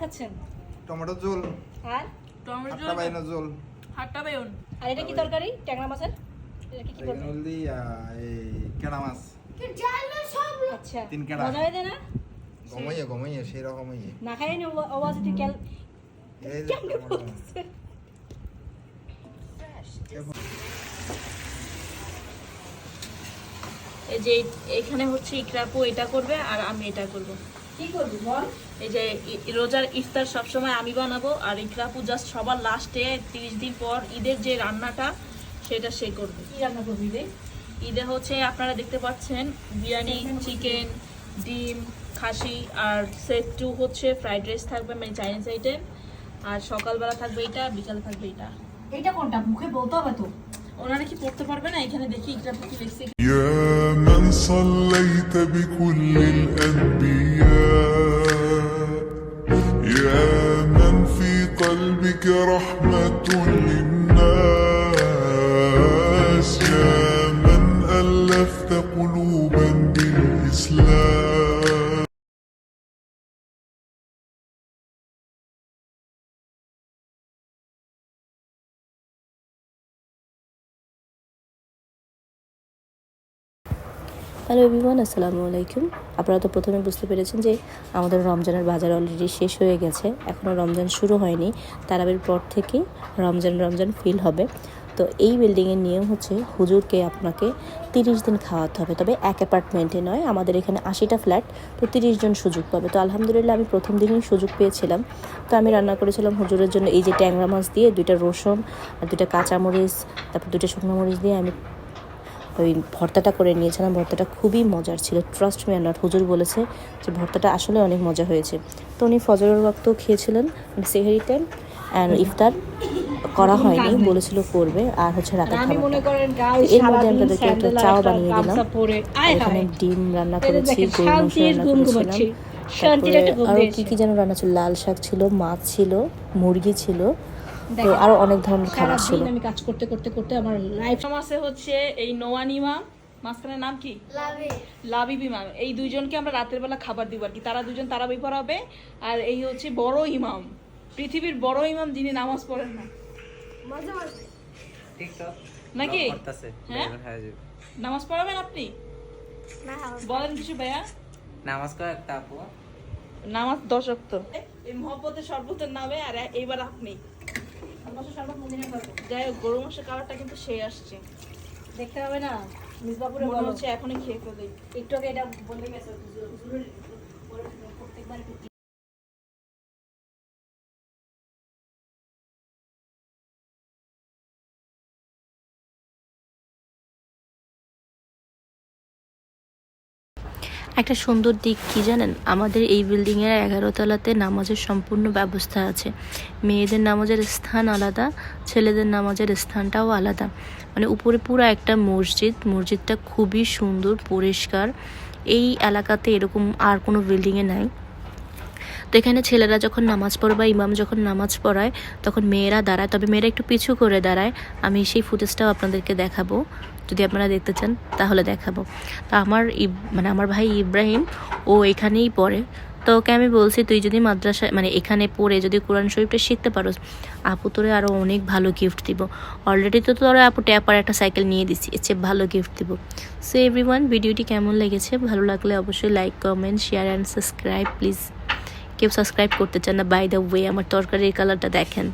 খাচ্ছেন? টমেটো ঝোল। আর? টমেটো বাইনা ঝোল। হাটটা বেয়ন আর এটা কি তরকারি? ট্যাংরা মাছের? এটা কি কি এখানে করবে হলদি এই কেড়া মাছ। আচ্ছা তিন কেডা। মজা হয়ে না? গমাইয়ে গমাইয়ে সেই রকমই না খাই নি আওয়াজ তুই ক্যাল এই যে মাছ। এই যে এখানে হচ্ছে ইকরাপু এটা করবে আর আমি এটা করব। কি করবি বল? এই যে রোজার ইফতার সবসময় আমি বানাবো আর ইকরাপু জাস্ট সবার লাস্টে তিরিশ দিন পর ঈদের যে রান্নাটা সেটা সে করবে। কি রান্না করবি রে? ঈদে হচ্ছে আপনারা দেখতে পাচ্ছেন বিরিয়ানি চিকেন ডিম খাসি আর সেট টু হচ্ছে ফ্রাইড রাইস থাকবে মানে চাইনিজ আইটেম। আর সকালবেলা থাকবে এটা বিকালে থাকবে এটা। এটা কোনটা? মুখে বলতে হবে তো। ওনারা কি পড়তে পারবে না এখানে দেখি ইকরাপু কি লিখছে يا من صليت بكل الأنبياء يا من في قلبك رحمة للناس يا من ألفت قلوبا بالإسلام হ্যালো এভরিওয়ান আসসালামু আলাইকুম আপনারা তো প্রথমে বুঝতে পেরেছেন যে আমাদের রমজানের বাজার অলরেডি শেষ হয়ে গেছে। এখনও রমজান শুরু হয়নি। তারাবের পর থেকে রমজান রমজান ফিল হবে। তো এই বিল্ডিংয়ের নিয়ম হচ্ছে হুজুরকে আপনাকে তিরিশ দিন খাওয়াতে হবে। তবে এক অ্যাপার্টমেন্টে নয়, আমাদের এখানে আশিটা ফ্ল্যাট তো তিরিশ জন সুযোগ পাবে। তো আলহামদুলিল্লাহ আমি প্রথম দিনই সুযোগ পেয়েছিলাম। তো আমি রান্না করেছিলাম হুজুরের জন্য এই যে ট্যাংরা মাছ দিয়ে, দুইটা রসুন আর দুইটা কাঁচামরিচ, তারপর দুইটা শুকনো মরিচ দিয়ে আমি ওই ভর্তাটা করে নিয়েছিলাম। ভর্তাটা খুবই মজার ছিল। ট্রাস্ট মি নট হুজুর বলেছে যে ভর্তাটা আসলে অনেক মজা হয়েছে। তো উনি ফজরের ওয়াক্তও খেয়েছিলেন সেহেরি টাইম অ্যান্ড ইফতার করা হয়নি বলেছিল করবে আর হচ্ছে রাতের খাবার এর মধ্যে সারাদিন আপনাদেরকে একটা চাও বানিয়ে দিলাম। এখানে ডিম রান্না করেছি গরু মাংস রান্না করেছিলাম। আরও কি কি যেন রান্না ছিল? লাল শাক ছিল মাছ ছিল মুরগি ছিল তো আরও অনেক ধরনের খাবার ছিল। আমি কাজ করতে করতে করতে আমার লাইফ মাসে হচ্ছে এই নোয়ান ইমাম মাঝখানের নাম কি? লাবিব ইমাম এই দুইজনকে আমরা রাতের বেলা খাবার দিব আর কি। তারা দুজন তারাবি পড়াবে আর এই হচ্ছে বড় ইমাম। পৃথিবীর বড় ইমাম যিনি নামাজ পড়েন না। নাকি? হ্যাঁ? নামাজ পড়াবেন আপনি? বলেন কিছু ভাইয়া। নামাজ কয় একটা আপু? নামাজ দশক্ত এই মহব্বতের শরবতের নামে আর এইবার আপনি। যাই হোক গরু মাসের কালারটা কিন্তু সে আসছে। দেখতে হবে না মিসবাপুরে মনে হচ্ছে এখনই খেয়ে ফেলে। একটু আগে এটা বলে গেছে প্রত্যেকবার একটু সুন্দর দিক কি জানেন? আমাদের এই বিল্ডিংয়ের এগারো তলাতে নামাজের সম্পূর্ণ ব্যবস্থা আছে। মেয়েদের নামাজের স্থান আলাদা, ছেলেদের নামাজের স্থানটাও আলাদা। মানে উপরে পুরো একটা মসজিদ, মসজিদটা খুবই সুন্দর, পরিষ্কার। এই এলাকাতে এরকম আর কোনো বিল্ডিংয়ে নাই। তো এখানে ছেলেরা যখন নামাজ পড়ে বা ইমাম যখন নামাজ পড়ায়, তখন মেয়েরা দাঁড়ায়। তবে মেয়েরা একটু পিছু করে দাঁড়ায়। আমি সেই ফুটেজটাও আপনাদেরকে দেখাবো। যদি আপনারা দেখতে চান, তাহলে দেখাবো। তো আমার মানে আমার ভাই ইব্রাহিম, ও এখানেই পড়ে। তো ওকে আমি বলছি, তুই যদি মাদ্রাসায় মানে এখানে পড়ে যদি কোরআন শরীফটা শিখতে পারোস, আপু তোরে আরও অনেক ভালো গিফট দিব। অলরেডি তো তোরা আপু ট্যাপার একটা সাইকেল নিয়ে দিচ্ছি এর চেয়ে ভালো গিফট দিব। সো এভরিওয়ান ভিডিওটি কেমন লেগেছে? ভালো লাগলে অবশ্যই like comment share and subscribe please কেউ সাবস্ক্রাইব করতে চান না বাই দ্য ওয়ে আমার তরকারির কালারটা দেখেন।